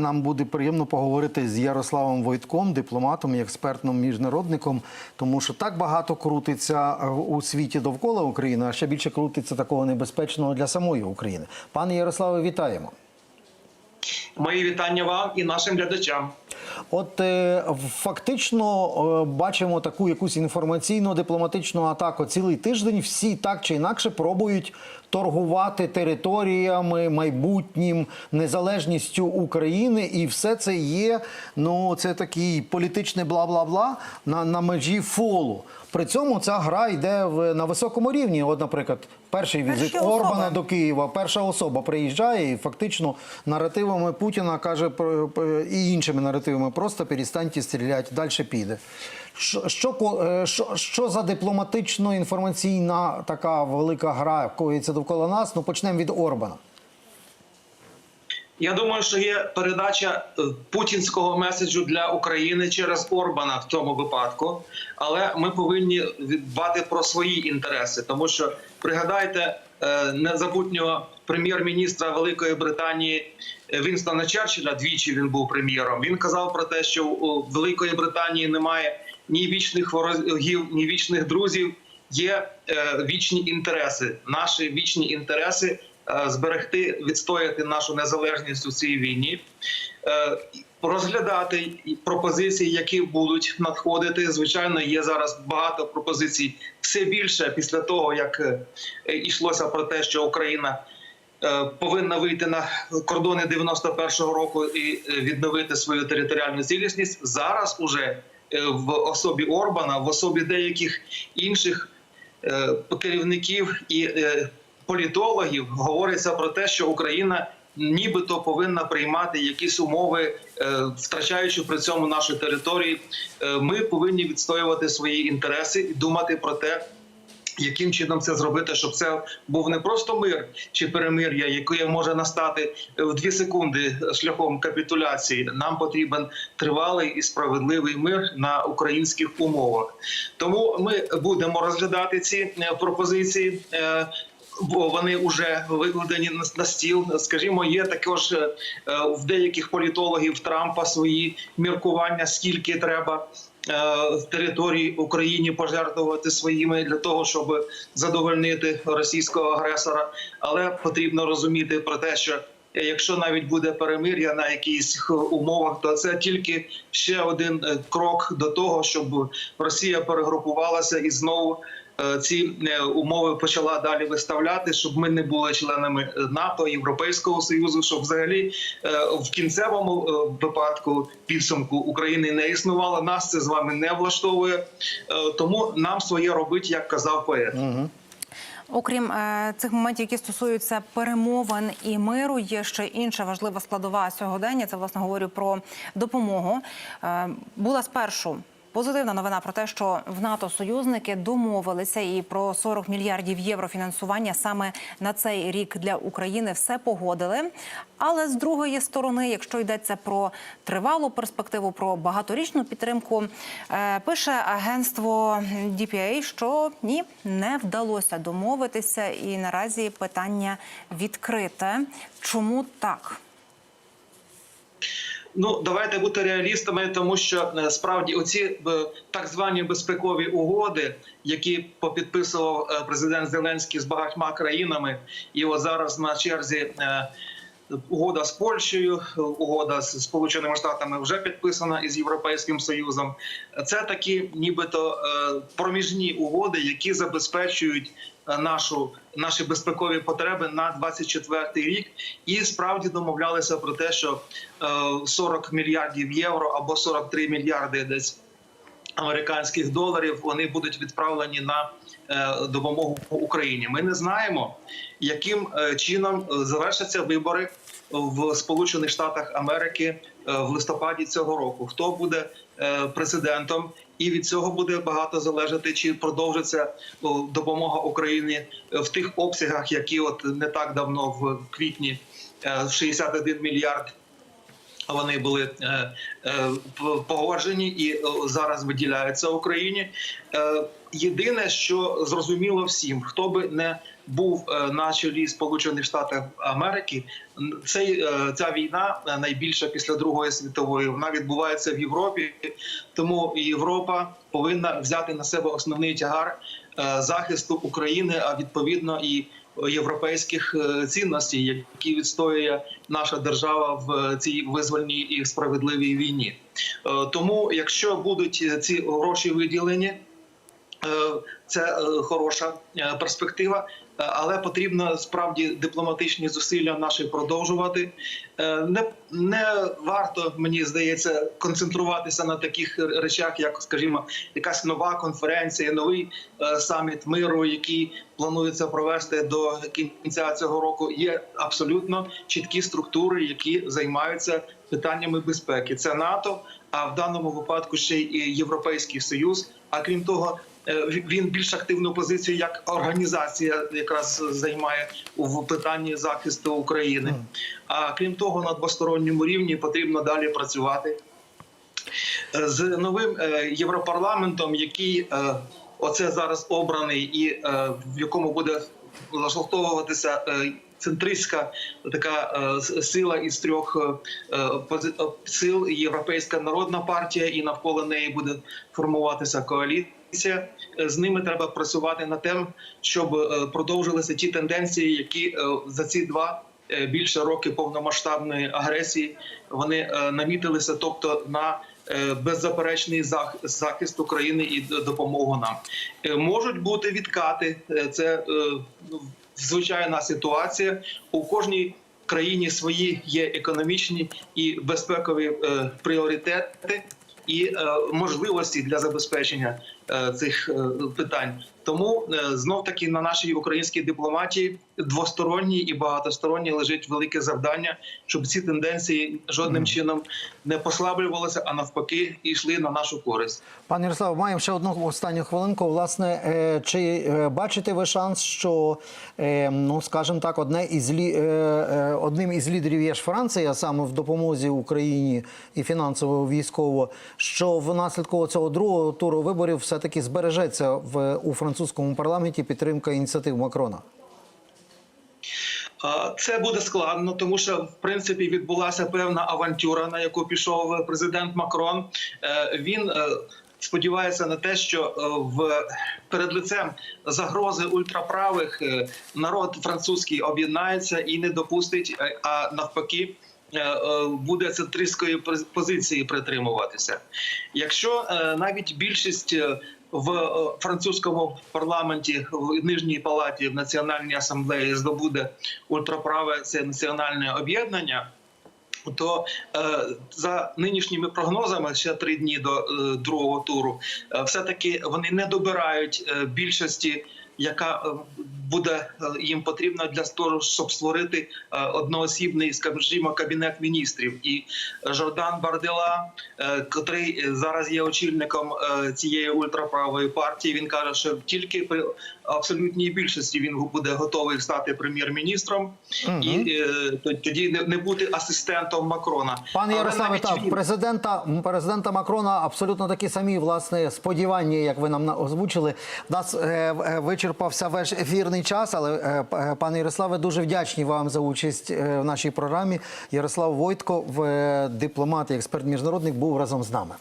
Нам буде приємно поговорити з Ярославом Войтком, дипломатом і експертним міжнародником, тому що так багато крутиться е, у світі довкола України, а ще більше крутиться такого небезпечного для самої України. Пане Ярославе, вітаємо. Мої вітання вам і нашим глядачам. От е, фактично е, бачимо таку якусь інформаційну дипломатичну атаку. Цілий тиждень всі так чи інакше пробують торгувати територіями, майбутнім незалежністю України, і все це є. Ну це такий політичний бла-бла-бла на, на межі фолу. При цьому ця гра йде в на високому рівні. От, наприклад, перший візит Перші особи. Орбана до Києва. Перша особа приїжджає і фактично наративами Путіна каже про- і іншими наративами просто перестаньте стріляти, далі піде. Що, е, що, що за дипломатично-інформаційна така велика гра коїться довкола нас? Ну почнемо від Орбана. Я думаю, що є передача е, путінського меседжу для України через Орбана в цьому випадку, але ми повинні дбати про свої інтереси, тому що пригадайте е, незабутнього прем'єр-міністра Великої Британії Вінстона Черчилля, двічі він був прем'єром. Він казав про те, що у Великої Британії немає ні вічних ворогів, ні вічних друзів. Є е, вічні інтереси, наші вічні інтереси е, зберегти, відстояти нашу незалежність у цій війні, е, розглядати пропозиції, які будуть надходити. Звичайно, є зараз багато пропозицій. Все більше після того, як е, йшлося про те, що Україна. е, Повинна вийти на кордони 91-го року і е, відновити свою територіальну цілісність. Зараз уже в особі Орбана, в особі деяких інших е, керівників і е, політологів говориться про те, що Україна нібито повинна приймати якісь умови, е, втрачаючи при цьому наші території. Е, Ми повинні відстоювати свої інтереси і думати про те. Яким чином це зробити, щоб це був не просто мир чи перемир'я, яке може настати в дві секунди шляхом капітуляції? Нам потрібен тривалий і справедливий мир на українських умовах. Тому ми будемо розглядати ці е, пропозиції. е, Бо вони вже викладені на- стіл. Скажімо, є також е, в деяких політологів Трампа свої міркування, скільки треба е, території України пожертвувати своїми для того, щоб задовольнити російського агресора. Але потрібно розуміти про те, що якщо навіть буде перемир'я на якихось умовах, то це тільки ще один е, крок до того, щоб Росія перегрупувалася і знову. Е, Ці е, умови почала далі виставляти, щоб ми не були членами НАТО, Європейського союзу, щоб взагалі е, в кінцевому випадку підсумку України не існувало. Нас це з вами не влаштовує. Тому нам своє робить, як казав поет. Окрім е, цих моментів, які стосуються перемовин і миру, є ще інша важлива складова сьогодення. Це власне говорю про допомогу. Е, була спершу. Позитивна новина про те, що в НАТО союзники домовилися і про 40 мільярдів євро фінансування саме на цей рік для України все погодили. Але з другої сторони, якщо йдеться про тривалу перспективу, про багаторічну підтримку, е, пише агентство DPA, що ні, не вдалося домовитися, і наразі питання відкрите. Чому так? Ну давайте бути реалістами, тому що е, справді оці е, так звані безпекові угоди, які попідписував е, президент Зеленський з багатьма країнами, і от зараз на черзі. Е, Угода з Польщею, угода з Сполученими Штатами вже підписана із Європейським Союзом. Це такі, нібито е, проміжні угоди, які забезпечують е, нашу наші безпекові потреби на 24-й рік, і справді домовлялися про те, що е, 40 мільярдів євро або 43 мільярди десь американських доларів вони будуть відправлені на е, допомогу Україні. Ми не знаємо, яким е, чином е, завершаться вибори в Сполучених Штатах Америки в листопаді цього року. Хто буде президентом? І від цього буде багато залежати, чи продовжиться допомога Україні в тих обсягах, які от не так давно в квітні е, 61 мільярд Вони були е, е, погоджені і е, зараз виділяються Україні. Єдине, що зрозуміло всім, хто би не був на чолі Сполучених Штатів Америки, цей, ця війна найбільша після Другої світової. Вона відбувається в Європі, тому Європа повинна взяти на себе основний тягар захисту України, а відповідно і європейських е, цінностей, які відстоює наша держава в цій визвольній і справедливій війні. Е, Тому, якщо будуть ці гроші виділені, е, це е, хороша е, перспектива. Е, Але потрібно справді дипломатичні зусилля наші продовжувати. Е, Не, не варто, мені здається, концентруватися на таких речах, як, скажімо, якась нова конференція, новий е, саміт миру, який планується провести до кінця цього року. Є абсолютно чіткі структури, які займаються питаннями безпеки. Це НАТО, а в даному випадку ще й Європейський Союз. А крім того, він більш активну позицію як організація якраз займає в питанні захисту України. А крім того, на двосторонньому рівні потрібно далі працювати Е, з новим е, європарламентом, який е, оце зараз обраний, і е, в якому буде зашовтовуватися е, центристська така е, сила із трьох е, е, сил Європейська народна партія, і навколо неї буде формуватися коаліція. З ними треба працювати над тим, щоб продовжилися ті тенденції, які за ці два більше роки повномасштабної агресії вони намітилися, тобто на беззаперечний захист України і допомогу нам. Можуть бути відкати. Це звичайна ситуація у кожній. Країні свої є економічні і безпекові е, пріоритети і е, можливості для забезпечення цих е, питань. Тому е, знов таки на нашій українській дипломатії двосторонній і багатосторонній лежить велике завдання, щоб ці тенденції жодним чином не послаблювалися, а навпаки, йшли на нашу користь. Пане Ярославе, маємо ще одну останню хвилинку. Власне, е, чи е, бачите ви шанс, що е, ну скажімо так, одне із лі, е, е, одним із лідерів є ж Франція, саме в допомозі Україні і фінансово військово, що внаслідку цього другого туру виборів все таки збережеться в у французькому парламенті підтримка ініціатив Макрона? Це буде складно, тому що в принципі відбулася певна авантюра, на яку пішов президент Макрон. Е, Він е, сподівається на те, що е, в перед лицем загрози ультраправих е, народ французький об'єднається і не допустить, е, а навпаки. Е, е, Буде центристської позиції притримуватися. Якщо е, навіть більшість в французькому парламенті в нижній палаті в національній асамблеї здобуде ультраправе це національне об'єднання. То за нинішніми прогнозами ще три дні до другого туру, все таки вони не добирають більшості, яка буде е, їм потрібна для того, щоб створити е, одноосібний, скажімо, кабінет міністрів. І Жордан Бардела, е, котрий зараз є очільником цієї ультраправої партії, він каже, що тільки при абсолютній більшості він буде готовий стати прем'єр-міністром, і е, тоді не, бути асистентом Макрона. Пане Ярославе, так, він- президента, президента Макрона абсолютно такі самі власне сподівання, як ви нам на- озвучили. Нас е, е, вичерпався весь ефірний час, але е, е, пане Ярославе, дуже вдячні вам за участь е, в нашій програмі. Ярослав Войтко, дипломат і експерт міжнародник, був разом з нами.